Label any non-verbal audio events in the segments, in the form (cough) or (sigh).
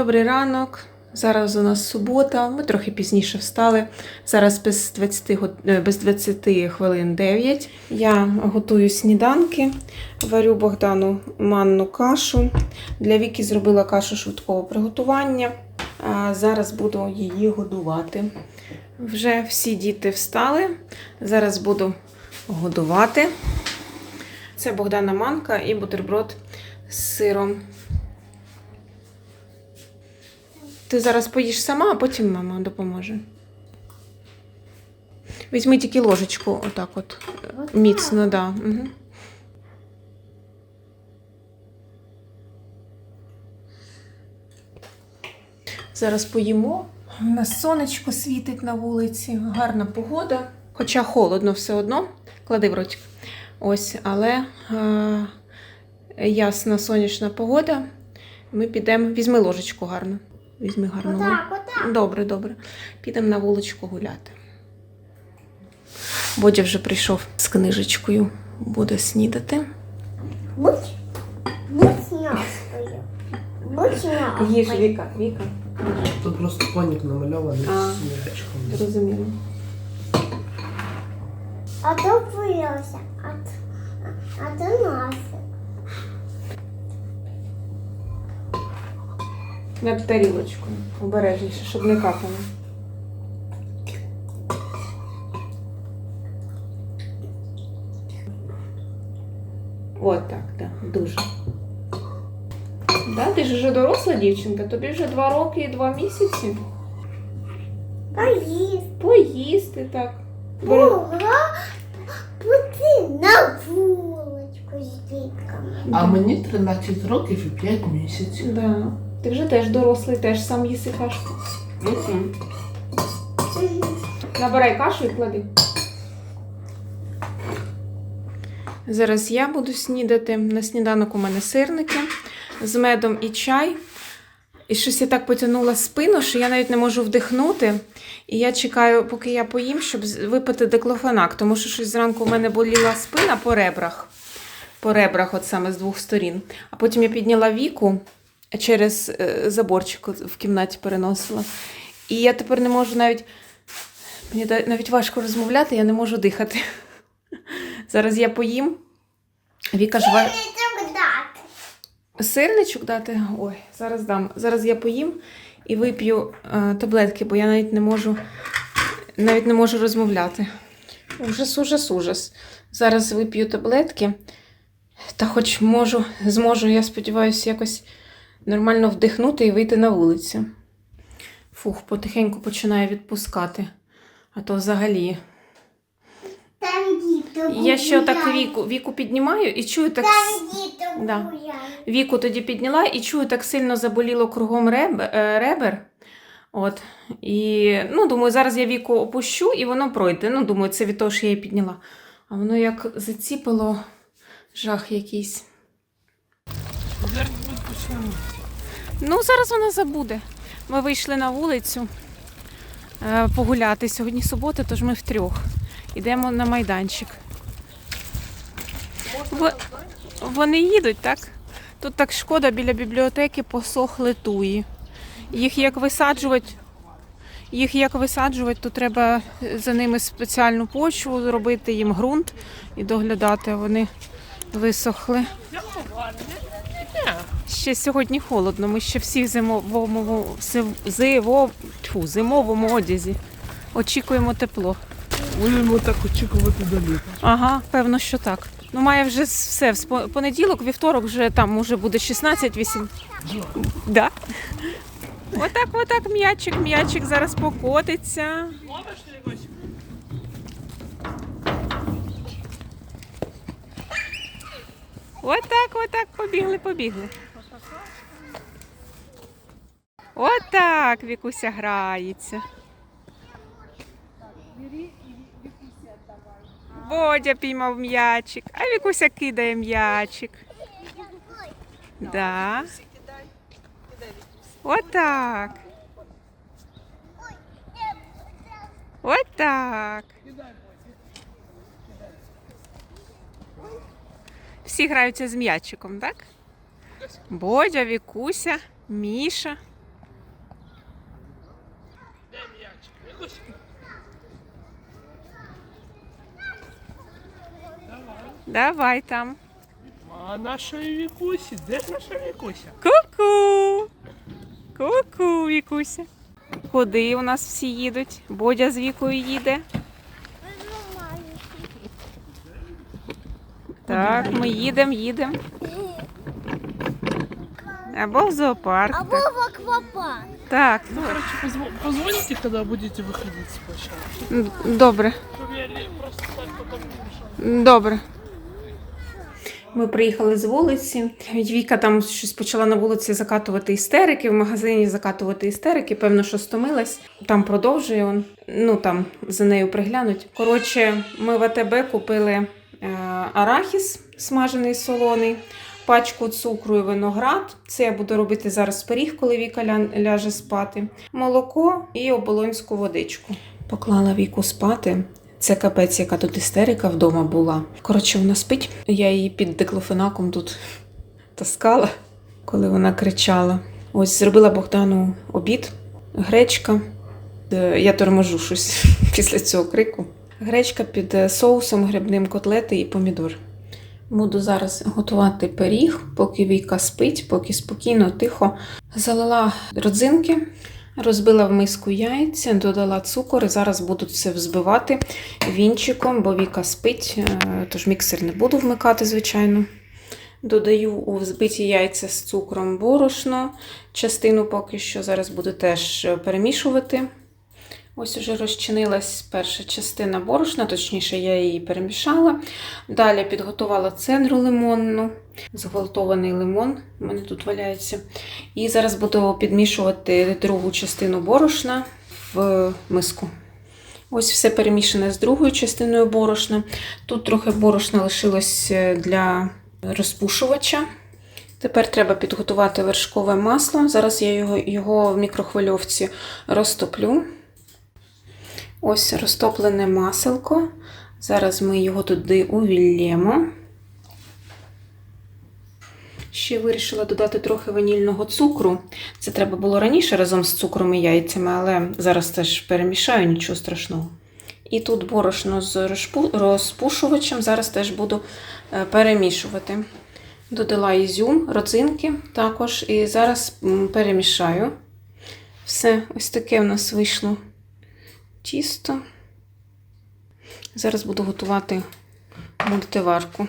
Добрий ранок. Зараз у нас субота. Ми трохи пізніше встали. Зараз без 20, е, без 20 хвилин 9. Я готую сніданки, варю Богдану манну кашу. Для Віки зробила кашу швидкого приготування. А зараз буду її годувати. Вже всі діти встали. Зараз буду годувати. Це Богдана манка і бутерброд з сиром. Ти зараз поїш сама, а потім мама допоможе. Візьми тільки ложечку, отак от. Міцно, да. Угу. Зараз поїмо. У нас сонечко світить на вулиці, гарна погода. Хоча холодно все одно. Клади в ротик. Ось, але е, ясна сонячна погода. Ми підемо. Візьми ложечку гарно. Візьми гарну ложечку. Отак, отак. Добре, добре. Підемо на вуличку гуляти. Бодя вже прийшов з книжечкою. Буде снідати. Будь, будь. Будь няшкою. Віка, Віка. Тут просто коник намальований А. з м'ячиком. Зрозуміло. А то виявився, а, т- а, то носик. Над тарілочкою. Обережніше, щоб не капало. От так, так, дуже. Да, ти ж вже доросла дівчинка, тобі вже два роки і два місяці. Поїсти. Поїсти так. Була на вуличку з дітками. А мені 13 років і 5 місяців. Да. Ти вже теж дорослий, теж сам їси кашку. Набирай кашу і клади. Зараз я буду снідати. На сніданок у мене сирники з медом і чай. І щось я так потягнула спину, що я навіть не можу вдихнути. І я чекаю, поки я поїм, щоб випити деклофенак, тому що щось зранку в мене боліла спина по ребрах. По ребрах, от саме з двох сторін. А потім я підняла віку через е, заборчик в кімнаті переносила. І я тепер не можу навіть. Мені навіть важко розмовляти, я не можу дихати. (laughs) Зараз я поїм. Віка жва... Треба дати. Сирничок дати? Ой, зараз дам. Зараз я поїм і вип'ю е, таблетки, бо я навіть не можу навіть не можу розмовляти. Ужас, ужас, ужас. Зараз вип'ю таблетки. Та хоч можу, зможу, я сподіваюся, якось нормально вдихнути і вийти на вулицю. Фух, потихеньку починаю відпускати. А то взагалі. Там діти Я ще так віку, віку піднімаю і чую так. Там діти Да. Віку тоді підняла і чую, так сильно заболіло кругом реб, е, ребер. От. І ну, думаю, зараз я віку опущу і воно пройде. Ну, думаю, це від того, що я її підняла. А воно як заціпило жах якийсь. Ну, зараз вона забуде. Ми вийшли на вулицю е, погуляти. Сьогодні субота, тож ми втрьох. Йдемо на майданчик. Во- Вони їдуть, так? Тут так шкода, біля бібліотеки посохли туї. Їх як висаджувати, їх як висаджувати, то треба за ними спеціальну почву зробити, їм ґрунт і доглядати. Вони висохли. Ще сьогодні холодно. Ми ще всі в зимовому, зив- зиво, тьфу, зимовому одязі. Очікуємо тепло. Будемо так очікувати до літа. Ага, певно, що так. Ну, має вже все. В понеділок, вівторок вже там уже буде 16-8. Да. (laughs) Отак, отак, м'ячик, м'ячик зараз покотиться. Отак, отак, побігли, побігли. Отак Вікуся грається. Бодя піймав м'ячик, а Вікуся кидає м'ячик. Да. Отак. Отак. Всі граються з м'ячиком, так? Бодя, Вікуся, Міша. Де м'ячик? Давай там. А наша вікусі, Де наша Вікуся? Ку-ку! Ку-ку, Вікуся. Куди у нас всі їдуть? Бодя з вікою їде. Так, ми їдемо, їдемо. Або в зоопарк. Або в аквапарк. Так, Ну, короче, позв- позвоните, когда будете выходить с площадки. добре. Добре. Ми приїхали з вулиці. Віка там щось почала на вулиці закатувати істерики, в магазині закатувати істерики. Певно, що стомилась. Там продовжує он. Ну там за нею приглянуть. Коротше, ми в АТБ купили арахіс смажений солоний, пачку цукру і виноград. Це я буду робити зараз пиріг, коли Віка ляже спати. Молоко і оболонську водичку. Поклала Віку спати. Це капець, яка тут істерика вдома була. Коротше, вона спить. Я її під диклофенаком тут таскала, коли вона кричала. Ось зробила Богдану обід, гречка. Е, Я торможу щось (laughs) після цього крику. Гречка під е, соусом грибним котлети і помідор. Буду зараз готувати пиріг, поки Віка спить, поки спокійно, тихо. Залила родзинки, розбила в миску яйця, додала цукор і зараз буду це взбивати вінчиком, бо Віка спить, е, тож міксер не буду вмикати, звичайно. Додаю у взбиті яйця з цукром борошно. Частину поки що зараз буду теж е, перемішувати. Ось уже розчинилась перша частина борошна, точніше, я її перемішала. Далі підготувала цедру лимонну, зґвалтований лимон у мене тут валяється. І зараз буду підмішувати другу частину борошна в миску. Ось все перемішане з другою частиною борошна. Тут трохи борошна лишилось е, для розпушувача. Тепер треба підготувати вершкове масло. Зараз я його, його в мікрохвильовці розтоплю. Ось розтоплене маселко. Зараз ми його туди увіллємо. Ще вирішила додати трохи ванільного цукру. Це треба було раніше разом з цукром і яйцями, але зараз теж перемішаю, нічого страшного. І тут борошно з розпушувачем зараз теж буду е, перемішувати. Додала ізюм, родзинки також, і зараз перемішаю. Все, ось таке в нас вийшло тісто. Зараз буду готувати мультиварку.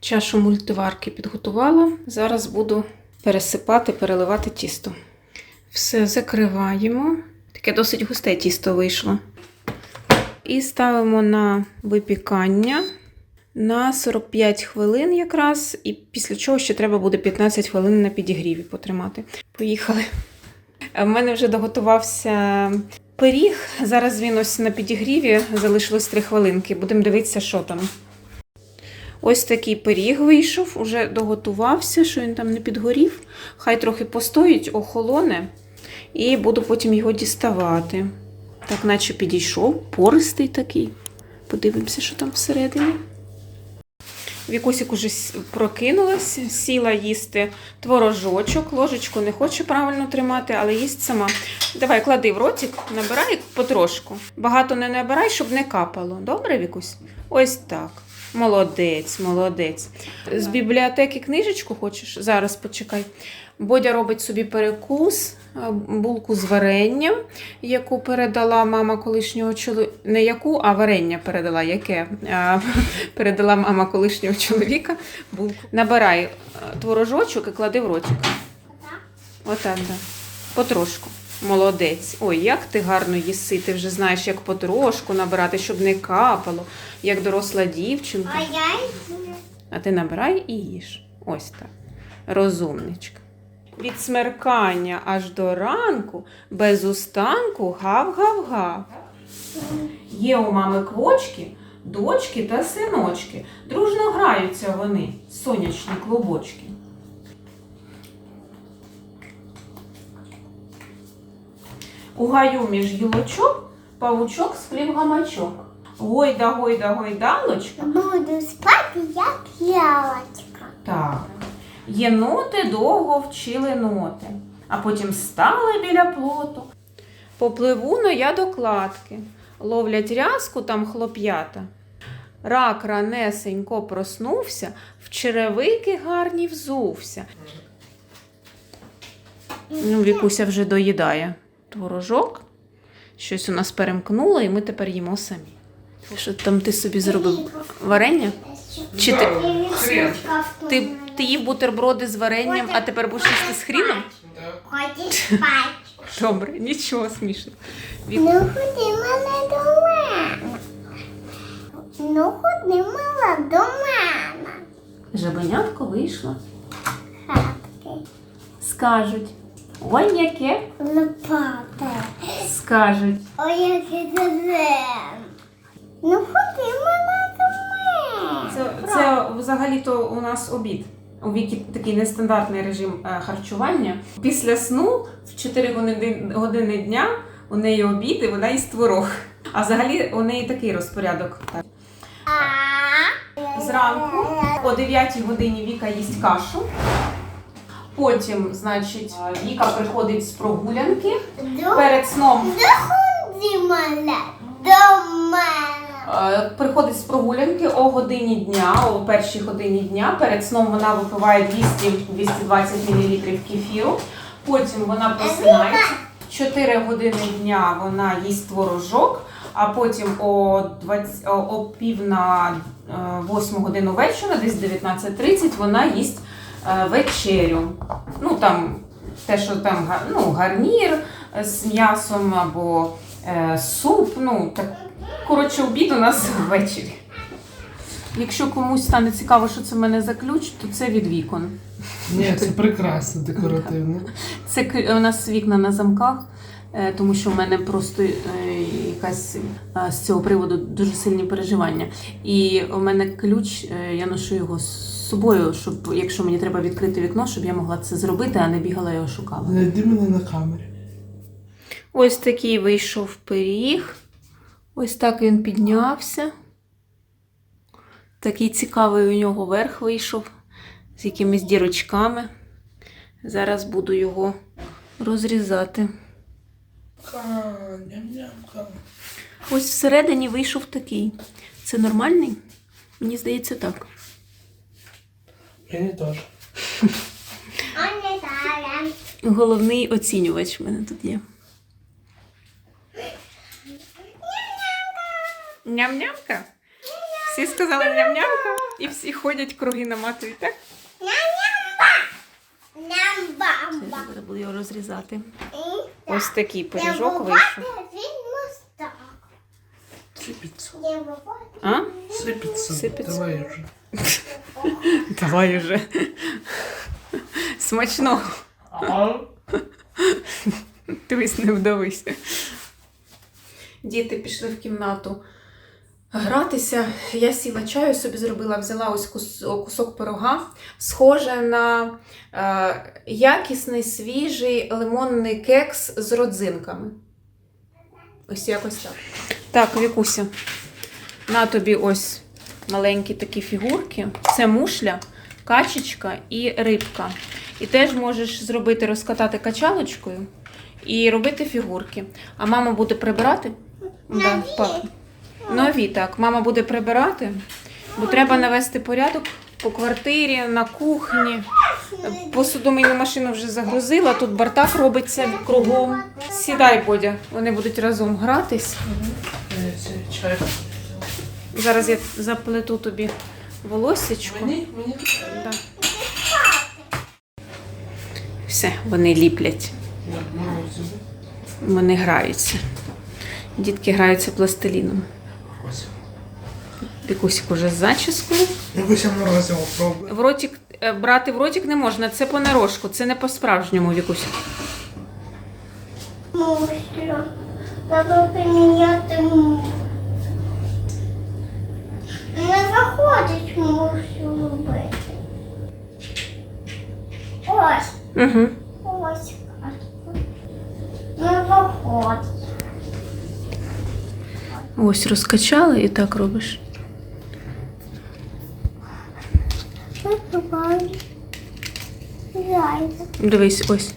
Чашу мультиварки підготувала. Зараз буду пересипати, переливати тісто. Все закриваємо. Таке досить густе тісто вийшло. І ставимо на випікання на 45 хвилин якраз, і після чого ще треба буде 15 хвилин на підігріві потримати. Поїхали. У мене вже доготувався пиріг. Зараз він ось на підігріві, залишилось 3 хвилинки. Будемо дивитися, що там. Ось такий пиріг вийшов, уже доготувався, що він там не підгорів. Хай трохи постоїть, охолоне, і буду потім його діставати. Так, наче підійшов, пористий такий. Подивимося, що там всередині. Вікусік уже прокинулась, сіла їсти творожочок, ложечку не хоче правильно тримати, але їсть сама. Давай, клади в ротик, набирай потрошку. Багато не набирай, щоб не капало. Добре, Вікусь? Ось так. Молодець, молодець. З бібліотеки книжечку хочеш? Зараз почекай. Бодя робить собі перекус, булку з варенням, яку передала мама колишнього чоловіка. Не яку, а варення передала. Яке? А, (laughs) передала мама колишнього чоловіка. Булку. Набирай е, творожочок і клади в ротик. Отак, да. Потрошку. Молодець. Ой, як ти гарно їси. Ти вже знаєш, як потрошку набирати, щоб не капало, як доросла дівчинка. А я їм. А ти набирай і їж. Ось так. Розумничка. Від смеркання аж до ранку, без устанку гав-гав-гав. Є у мами квочки, дочки та синочки. Дружно граються вони, сонячні клубочки. У гаю між гілочок павучок сплів гамачок. Гойда, гойда, гойдалочка, Буду спати, як ялочка. Єноти довго вчили ноти, а потім стали біля плоту. Попливу но я до кладки. Ловлять рязку там хлоп'ята. Рак ранесенько проснувся, в черевики гарні взувся. Ну, Вікуся вже доїдає творожок. Щось у нас перемкнуло, і ми тепер їмо самі. Що там ти собі зробив? Варення? Чи ти, ти, ти їв бутерброди з варенням, а тепер будеш їсти з хріном? Хочеш спати? Добре, нічого смішного. Вік- Ну ходи, мала, до мене. Ну ходи, мала, до мене. Жабенятко вийшло. Хатки. Скажуть. Ой, яке? Лопата. Скажуть. Ой, яке дезем. Ну ходи, мала, до мене. Це, це взагалі-то у нас обід. У Вікі такий нестандартний режим е, харчування. Після сну в 4 години, години дня у неї обід і вона їсть творог. А взагалі у неї такий розпорядок. Зранку о 9 годині Віка їсть кашу. Потім, значить, Віка приходить з прогулянки. Перед сном до мене. Е, Приходить з прогулянки о годині дня, о першій годині дня. Перед сном вона випиває 200-220 мл кефіру. Потім вона просинається. В 4 години дня вона їсть творожок, а потім о, 20, о, пів на 8 годину вечора, десь 19.30, вона їсть е, вечерю. Ну там те, що там ну, гарнір е, з м'ясом або е, суп. Ну, так, коротше, обід у нас ввечері. Якщо комусь стане цікаво, що це в мене за ключ, то це від вікон. Ні, це прекрасно, декоративно. Це у нас вікна на замках, е, тому що в мене просто е, якась е, з цього приводу дуже сильні переживання. І у мене ключ, я ношу його з собою, щоб якщо мені треба відкрити вікно, щоб я могла це зробити, а не бігала його шукала. Знайди мене на камері. Ось такий вийшов пиріг. Ось так він піднявся. Такий цікавий у нього верх вийшов з якимись дірочками. Зараз буду його розрізати. Ось всередині вийшов такий. Це нормальний? Мені здається, так. Мені теж. Головний оцінювач в мене тут є. Ням-нямка? Всі сказали ням-нямка і всі ходять круги наматують, так? Ням-бамба. Зараз буду його розрізати. Ось такий пиріжок вийшов. А? Сипеться. Сипеться. Давай вже. Давай уже. (laughs) Смачного. Ага. Дивись, не вдавися. Діти пішли в кімнату гратися. Я сіла чаю, собі зробила, взяла ось кус- кусок пирога, схоже на е, якісний свіжий лимонний кекс з родзинками. Ось якось так. Так, Вікуся, на тобі ось маленькі такі фігурки. Це мушля, качечка і рибка. І теж можеш зробити, розкатати качалочкою і робити фігурки. А мама буде прибирати? Да, Нові, так. Мама буде прибирати, бо треба навести порядок по квартирі, на кухні. Посудомийну машину вже загрузила, тут бардак робиться кругом. Сідай, Бодя, вони будуть разом гратись. Зараз я заплету тобі волосечко. Мені? Мені? Да. Все, вони ліплять, вони граються. Дітки граються пластиліном. Ось. Уже з зачіскою. Якось я морозиво пробую. В ротик, е, брати в ротик не можна, це по нарошку, це не по-справжньому, Вікусь. Мушлю. Треба поміняти мушлю. Не заходить мушлю робити. Ось, Угу. ось. Не заходить. Ось розкачали і так робиш. Дивись, ось.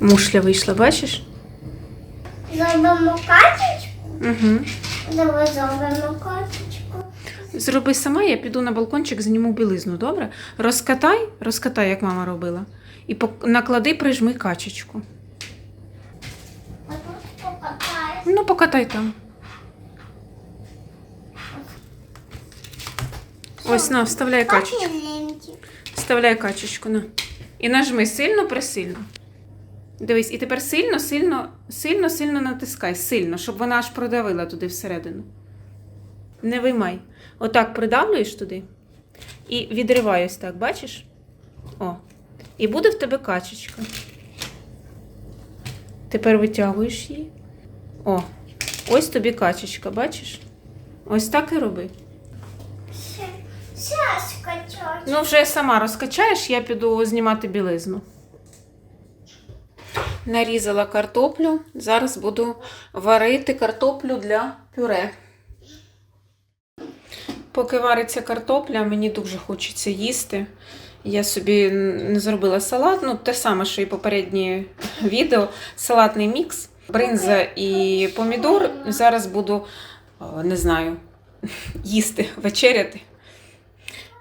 Мушля вийшла, бачиш? Зробимо карточку. Угу. Давай зробимо карточку. Зроби сама, я піду на балкончик, зніму білизну, добре? Розкатай, розкатай, як мама робила. І наклади, прижми качечку. А тут покатаюсь. Ну, покатай там. Ось на, вставляй качечку. Вставляй качечку, на. І нажми сильно, присильно. Дивись, і тепер сильно, сильно, сильно, сильно натискай. Сильно, щоб вона аж продавила туди всередину. Не виймай. Отак придавлюєш туди. І відривай ось так, бачиш? О. І буде в тебе качечка. Тепер витягуєш її. О, ось тобі качечка, бачиш? Ось так і роби. Ще, ще скачать. Ну, вже сама розкачаєш, я піду знімати білизну. Нарізала картоплю. Зараз буду варити картоплю для пюре. Поки вариться картопля, мені дуже хочеться їсти. Я собі не зробила салат, ну те саме, що і попереднє відео. Салатний мікс, бринза і помідор. Зараз буду, не знаю, (laughs) їсти, вечеряти.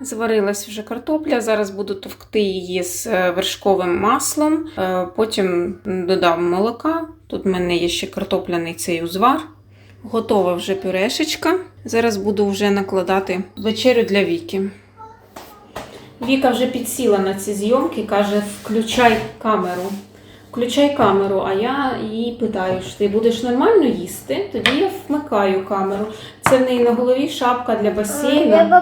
Зварилась вже картопля. Зараз буду товкти її з е, вершковим маслом. Е, Потім додам молока. Тут в мене є ще картопляний цей узвар. Готова вже пюрешечка. Зараз буду вже накладати вечерю для Віки. Віка вже підсіла на ці зйомки, каже: включай камеру. Включай камеру, а я її питаю, що ти будеш нормально їсти? Тоді я вмикаю камеру. Це в неї на голові шапка для басейну.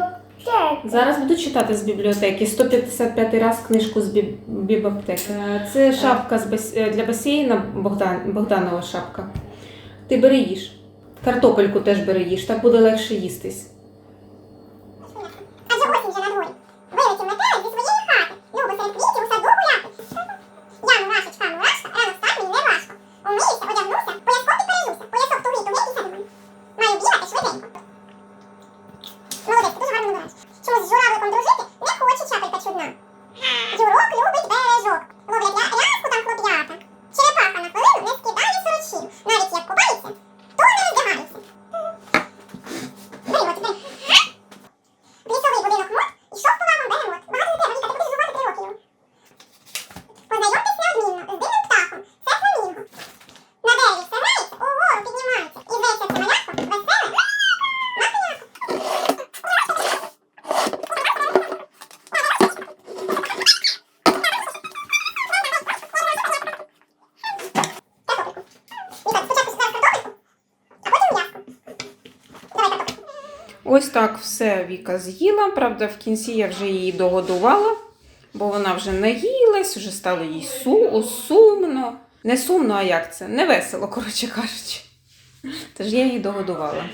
Зараз буду читати з бібліотеки 155 раз книжку з біб... бібліотеки. Е, Це шапка з бас... е, для басейна Богдан... Богданова шапка. Ти бери їж. Картопельку теж бери їж, так буде легше їстись. Ось так все Віка з'їла. Правда, в кінці я вже її догодувала, бо вона вже наїлась, вже стало їй су- сумно. Не сумно, а як це? Не весело, коротше кажучи. Тож я її догодувала.